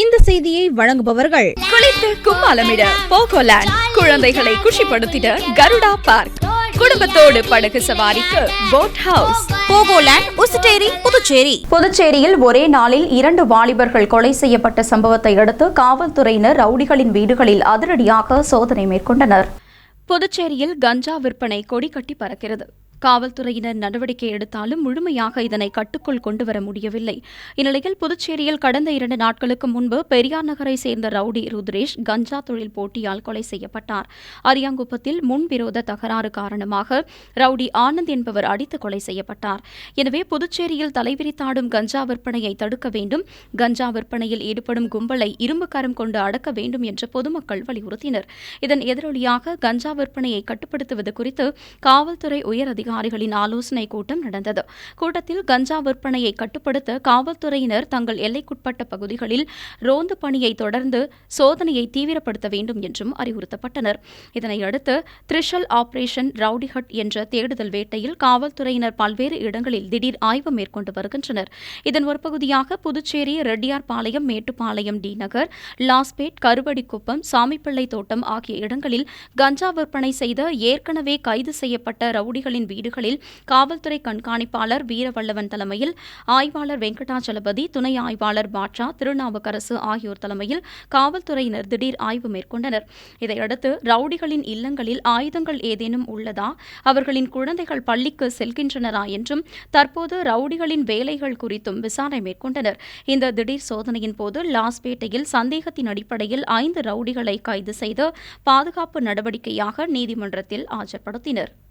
இந்த செய்தியை வழங்குபவர்கள் குளித்து கும்மாலமிட போகோலேண்ட் குழந்தைகளை குஷிப்படுத்திட கருடா பார்க். குடும்பத்தோடு படகு சவாரிக்கு போட் ஹவுஸ் போகோலேண்ட் உசுட்டேரி புதுச்சேரி. புதுச்சேரியில் ஒரே நாளில் இரண்டு வாலிபர்கள் கொலை செய்யப்பட்ட சம்பவத்தை அடுத்து காவல்துறையினர் ரவுடிகளின் வீடுகளில் அதிரடியாக சோதனை மேற்கொண்டனர். புதுச்சேரியில் கஞ்சா விற்பனை கொடி கட்டி பறக்கிறது. காவல்துறையினர் நடவடிக்கை எடுத்தாலும் முழுமையாக இதனை கட்டுக்குள் கொண்டுவர முடியவில்லை. இந்நிலையில் புதுச்சேரியில் கடந்த இரண்டு நாட்களுக்கு முன்பு பெரியார் நகரை சேர்ந்த ரவுடி ருத்ரேஷ் கஞ்சா தொழில் போட்டியால் கொலை செய்யப்பட்டார். அரியாங்குப்பத்தில் முன்விரோத தகராறு காரணமாக ரவுடி ஆனந்த் என்பவர் அடித்து கொலை செய்யப்பட்டார். எனவே புதுச்சேரியில் தலைவிரித்தாடும் கஞ்சா விற்பனையை தடுக்க வேண்டும். கஞ்சா விற்பனையில் ஈடுபடும் கும்பலை இரும்பு கரம் கொண்டு அடக்க வேண்டும் என்று பொதுமக்கள் வலியுறுத்தினர். இதன் எதிரொலியாக கஞ்சா விற்பனையை கட்டுப்படுத்துவது குறித்து காவல்துறை உயர் அதிகாரிகளின் ஆலோசனைக் கூட்டம் நடந்தது. கூட்டத்தில் கஞ்சா விற்பனையை கட்டுப்படுத்த காவல்துறையினர் தங்கள் எல்லைக்குட்பட்ட பகுதிகளில் ரோந்து பணியை தொடர்ந்து சோதனையை தீவிரப்படுத்த வேண்டும் என்றும் அறிவுறுத்தப்பட்டனர். இதனையடுத்து த்ரிஷல் ஆபரேஷன் ரவுடிஹட் என்ற தேடுதல் வேட்டையில் காவல்துறையினர் பல்வேறு இடங்களில் திடீர் ஆய்வு மேற்கொண்டு வருகின்றனர். இதன் ஒரு பகுதியாக புதுச்சேரி ரெட்டியார்பாளையம் மேட்டுப்பாளையம் டி நகர் லாஸ்பேட் கருவடிக்குப்பம் சாமிப்பிள்ளை தோட்டம் ஆகிய இடங்களில் கஞ்சா விற்பனை செய்த ஏற்கனவே கைது செய்யப்பட்ட ரவுடிகளின் வீடுகளில் காவல்துறை கண்காணிப்பாளர் வீரவல்லவன் தலைமையில் ஆய்வாளர் வெங்கடாச்சலபதி துணை ஆய்வாளர் பாட்ஷா திருநாவுக்கரசு ஆகியோர் தலைமையில் காவல்துறையினர் திடீர் ஆய்வு மேற்கொண்டனர். இதையடுத்து ரவுடிகளின் இல்லங்களில் ஆயுதங்கள் ஏதேனும் உள்ளதா? அவர்களின் குழந்தைகள் பள்ளிக்கு செல்கின்றனரா என்றும் தற்போது ரவுடிகளின் வேலைகள் குறித்தும் விசாரணை மேற்கொண்டனர். இந்த திடீர் சோதனையின் போது லாஸ்பேட்டையில் சந்தேகத்தின் அடிப்படையில் ஐந்து ரவுடிகளை கைது செய்து பாதுகாப்பு நடவடிக்கையாக நீதிமன்றத்தில் ஆஜர்படுத்தினர்.